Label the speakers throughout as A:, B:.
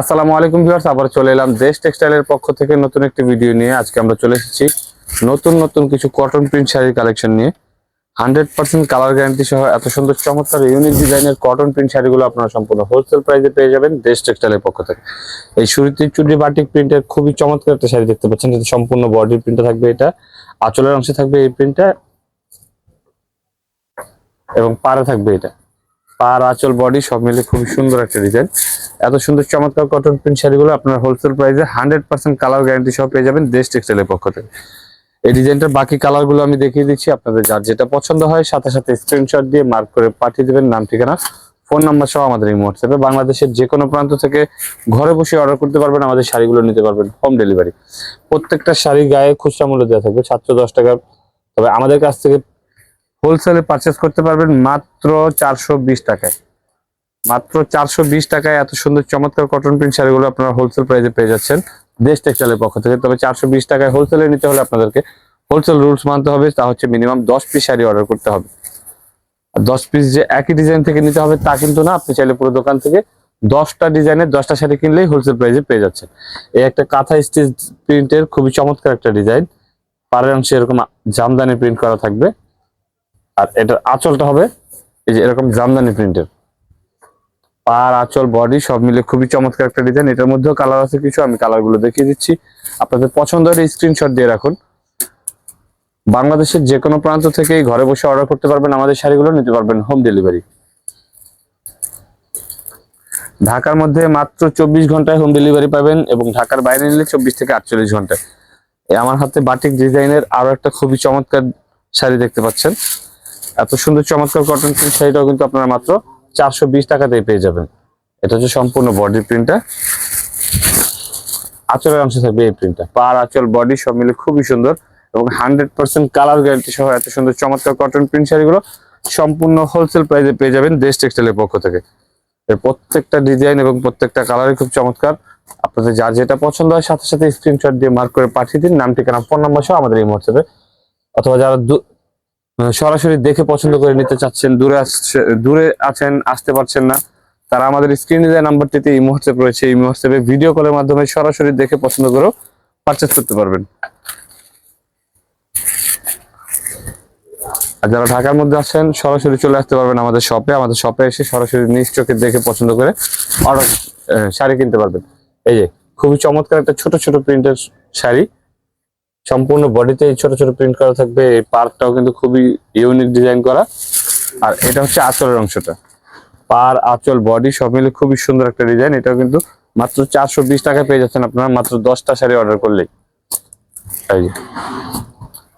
A: আসসালামু আলাইকুম ভিউয়ার্স, আবার চলে এলাম দেশ টেক্সটাইলের পক্ষ থেকে নতুন একটি ভিডিও নিয়ে। আজকে আমরা চলে এসেছি নতুন নতুন কিছু কটন প্রিন্ট শাড়ির কালেকশন নিয়ে। হান্ড্রেড পার্সেন্ট কালার গ্যারান্টি সহ এত সুন্দর, চমৎকার ইউনিক ডিজাইনের কটন প্রিন্ট শাড়িগুলো আপনারা সম্পূর্ণ হোলসেল প্রাইসে পেয়ে যাবেন দেশ টেক্সটাইলের পক্ষ থেকে। এই শুরুতে চুড়ি বাটিক প্রিন্টের খুবই চমৎকার একটা শাড়ি দেখতে পাচ্ছেন, এটা সম্পূর্ণ বডির প্রিন্টে থাকবে এটা। আঁচলের অংশে থাকবে এই প্রিন্টটা এবং পাড়ে থাকবে এটা। পার আঁচল বডি সব মিলে খুবই সুন্দর একটা ডিজাইন এত সুন্দর চমৎকার কটন প্রিন্ট শাড়িগুলো আপনার হোলসেল প্রাইসে হান্ড্রেড পার্সেন্ট কালার গ্যারান্টি সহ পেয়ে যাবেন দেশ টেক্সটাইলের পক্ষ থেকে। এই ডিজাইনটার বাকি কালারগুলো আমি দেখিয়ে দিচ্ছি, আপনাদের যার যেটা পছন্দ হয় সাথে সাথে স্ক্রিনশট দিয়ে মার্ক করে পাঠিয়ে দেবেন, নাম, ঠিকানা ফোন নাম্বার সহ আমাদের এই হোয়াটসঅ্যাপে বাংলাদেশের যে কোনো প্রান্ত থেকে ঘরে বসে অর্ডার করতে পারবেন, আমাদের শাড়িগুলো নিতে পারবেন হোম ডেলিভারি প্রত্যেকটা শাড়ি গায়ে খুচরা মূল্য দেওয়া থাকবে, সাতশো দশ টাকা। তবে আমাদের কাছ থেকে হোলসেলে পারচেস করতে পারবেন মাত্র চারশো বিশ টাকায়। মাত্র চারশো বিশ টাকায় এত সুন্দর চমৎকার কটন প্রিন্ট শাড়িগুলো আপনারা হোলসেল প্রাইসে পেয়ে যাচ্ছেন দেশ টেক্সটাইলের পক্ষ থেকে। তবে চারশো বিশ টাকায় হোলসেলে নিতে হলে আপনাদেরকে হোলসেল রুলস মানতে হবে, তা হচ্ছে মিনিমাম দশ পিস শাড়ি অর্ডার করতে হবে। আর দশ পিস যে একই ডিজাইন থেকে নিতে হবে, তা কিন্তু না, আপনি চাইলে পুরো দোকান থেকে দশটা ডিজাইনের দশটা শাড়ি কিনলেই হোলসেল প্রাইসে পেয়ে যাচ্ছেন। এই একটা কাঁথা স্টিচ প্রিন্টের খুবই চমৎকার একটা ডিজাইন পাড়ের অংশে এরকম জামদানি প্রিন্ট করা থাকবে। আর এটার আঁচলটা হবে এই যে এরকম জামদানি প্রিন্টের। পার আঁচল বডি সব মিলে খুবই চমৎকার একটা ডিজাইন এটার মধ্যেও কালার আছে কিছু, আমি কালারগুলো দেখিয়ে দিচ্ছি। আপনাদের পছন্দ হলে স্ক্রিনশট দিয়ে রাখুন। বাংলাদেশের যে কোনো প্রান্ত থেকেই ঘরে বসে অর্ডার করতে পারবেন। আমাদের শাড়িগুলো নিতে পারবেন হোম ডেলিভারি ঢাকার মধ্যে মাত্র চব্বিশ ঘন্টায় হোম ডেলিভারি পাবেন এবং ঢাকার বাইরে নিলে চব্বিশ থেকে আটচল্লিশ ঘন্টায়। আমার হাতে বাটিক ডিজাইনের আরও একটা খুবই চমৎকার শাড়ি দেখতে পাচ্ছেন। এত সুন্দর চমৎকার কটন প্রিন্ট শাড়িটাও কিন্তু আপনারা মাত্র চারশো বিশ টাকাতেই পেয়ে যাবেন। এটা হচ্ছে সম্পূর্ণ বডি প্রিন্টটা আঁচলের অংশ থাকবে এই প্রিন্টটা পার আঁচল বডি সব মিলে খুবই সুন্দর এবং হান্ড্রেড পার্সেন্ট কালার গ্যারান্টি সহ এত সুন্দর চমৎকার কটন প্রিন্ট শাড়িগুলো সম্পূর্ণ হোলসেল প্রাইসে পেয়ে যাবেন দেশ টেক্সটাইলের পক্ষ থেকে। এর প্রত্যেকটা ডিজাইন এবং প্রত্যেকটা কালারই খুব চমৎকার। আপনাদের যার যেটা পছন্দ হয় সাথে সাথে স্ক্রিনশট দিয়ে মার্ক করে পাঠিয়ে দিন। নাম, ঠিকানা ফোন নাম্বার সহ আমাদের এই হোয়াটসঅ্যাপে অথবা যারা সরাসরি দেখে পছন্দ করে নিতে চাচ্ছেন, দূরে আসছে, দূরে আছেন, আসতে পারছেন না, তারা আমাদের স্ক্রিনে দেওয়া নাম্বারটিতে এই হোয়াটসঅ্যাপ রয়েছে, এই হোয়াটসঅ্যাপে ভিডিও কলের মাধ্যমে সরাসরি দেখে পছন্দ করেও পারচেস করতে পারবেন। আর যারা ঢাকার মধ্যে আছেন, সরাসরি চলে আসতে পারবেন আমাদের শপে আমাদের শপে এসে সরাসরি নিজ চোখে দেখে পছন্দ করে অর্ডার শাড়ি কিনতে পারবেন। এই যে, খুবই চমৎকার একটা ছোট ছোট প্রিন্টের শাড়ি। সম্পূর্ণ বডিতে ছোট ছোট প্রিন্ট করা থাকবে। এই পার্কটাও কিন্তু খুবই ইউনিক ডিজাইন করা। আর এটা হচ্ছে আঁচলের অংশটা। পার আঁচল বডি সব মিলে খুবই সুন্দর একটা ডিজাইন এটাও কিন্তু মাত্র চারশো বিশ টাকায় পেয়ে যাচ্ছেন আপনারা। মাত্র দশটা শাড়ি অর্ডার করলেই।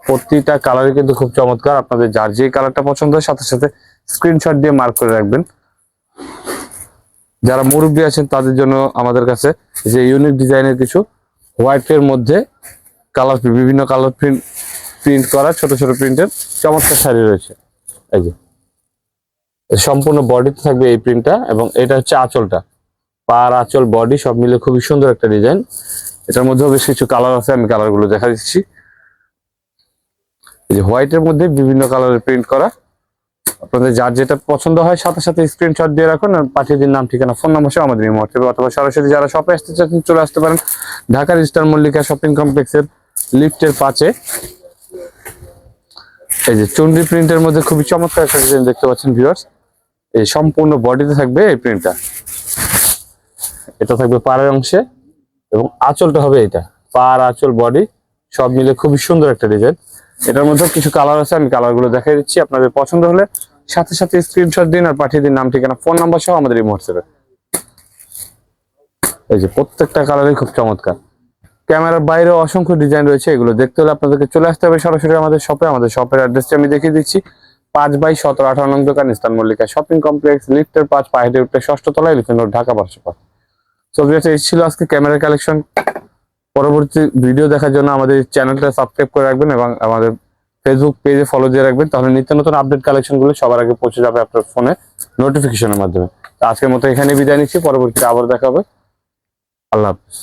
A: প্রতিটা কালারই কিন্তু খুব চমৎকার। আপনাদের যার যে কালারটা পছন্দ হয়, সাথে সাথে স্ক্রিনশট দিয়ে মার্ক করে রাখবেন। যারা মুরব্বী আছেন, তাদের জন্য আমাদের কাছে যে ইউনিক ডিজাইনের কিছু হোয়াইটের মধ্যে কালার বিভিন্ন কালার প্রিন্ট প্রিন্ট করা ছোট ছোট প্রিন্টের চমৎকার শাড়ি রয়েছে। এই যে সম্পূর্ণ বডিতে থাকবে এই প্রিন্টটা এবং এটা হচ্ছে আঁচলটা। পার আঁচল বডি সব মিলে খুবই সুন্দর একটা ডিজাইন এটার মধ্যেও বেশ কিছু কালার আছে, আমি কালারগুলো দেখা দিচ্ছি। এই যে হোয়াইটের মধ্যে বিভিন্ন কালারের প্রিন্ট করা। আপনাদের যার যেটা পছন্দ হয়, সাথে সাথে স্ক্রিনশট দিয়ে রাখুন আর পাঠিয়ে দিন নাম, ঠিকানা ফোন নাম্বার সহ আমাদের হোয়াটসঅ্যাপে অথবা সরাসরি যারা শপে আসতে চাচ্ছেন, চলে আসতে পারেন। ঢাকার স্টার মল্লিকা শপিং কমপ্লেক্সের লিফটের পাশে এই যে চন্ডি প্রিন্টের মধ্যে খুবই চমৎকার একটা ডিজাইন দেখতে পাচ্ছেন ভিউয়ার্স এই সম্পূর্ণ বডিতে থাকবে এই প্রিন্টটা। এটা থাকবে পাড়ের অংশে এবং আঁচলটা হবে এটা। পার আঁচল, বডি সব মিলে খুবই সুন্দর একটা ডিজাইন। এটার মধ্যে কিছু কালার আছে, আমি কালারগুলো দেখাই দিচ্ছি। আপনাদের পছন্দ হলে সাথে সাথে স্ক্রিনশট দিন আর পাঠিয়ে দিন নাম, ঠিকানা ফোন নাম্বার সহ আমাদের এই হোয়াটসঅ্যাপে এই যে প্রত্যেকটা কালারই খুব চমৎকার। ক্যামেরার বাইরে অসংখ্য ডিজাইন রয়েছে, এগুলো দেখতে হলে আপনাদেরকে চলে আসতে হবে সরাসরি আমাদের শপে আমাদের শপের অ্যাড্রেসটি আমি দেখিয়ে দিচ্ছি। পাঁচ বাই সতেরো আঠারো দোকান, ইস্তান মল্লিকা শপিং কমপ্লেক্স লিফটের পাঁচ পাহাড়ি উঠে ষষ্ঠ তলায়, লিখেন রোড ঢাকা পাঁচশো পাঁচ তো এই ছিল আজকে ক্যামেরা কালেকশন পরবর্তী ভিডিও দেখার জন্য আমাদের চ্যানেলটা সাবস্ক্রাইব করে রাখবেন এবং আমাদের ফেসবুক পেজে ফলো দিয়ে রাখবেন। তাহলে নিত্য নতুন আপডেট কালেকশনগুলো সবার আগে পৌঁছে যাবে আপনার ফোনে নোটিফিকেশনের মাধ্যমে। আজকের মতো এখানে বিদায় নিচ্ছি। পরবর্তীতে আবার দেখা হবে। আল্লাহ হাফিজ।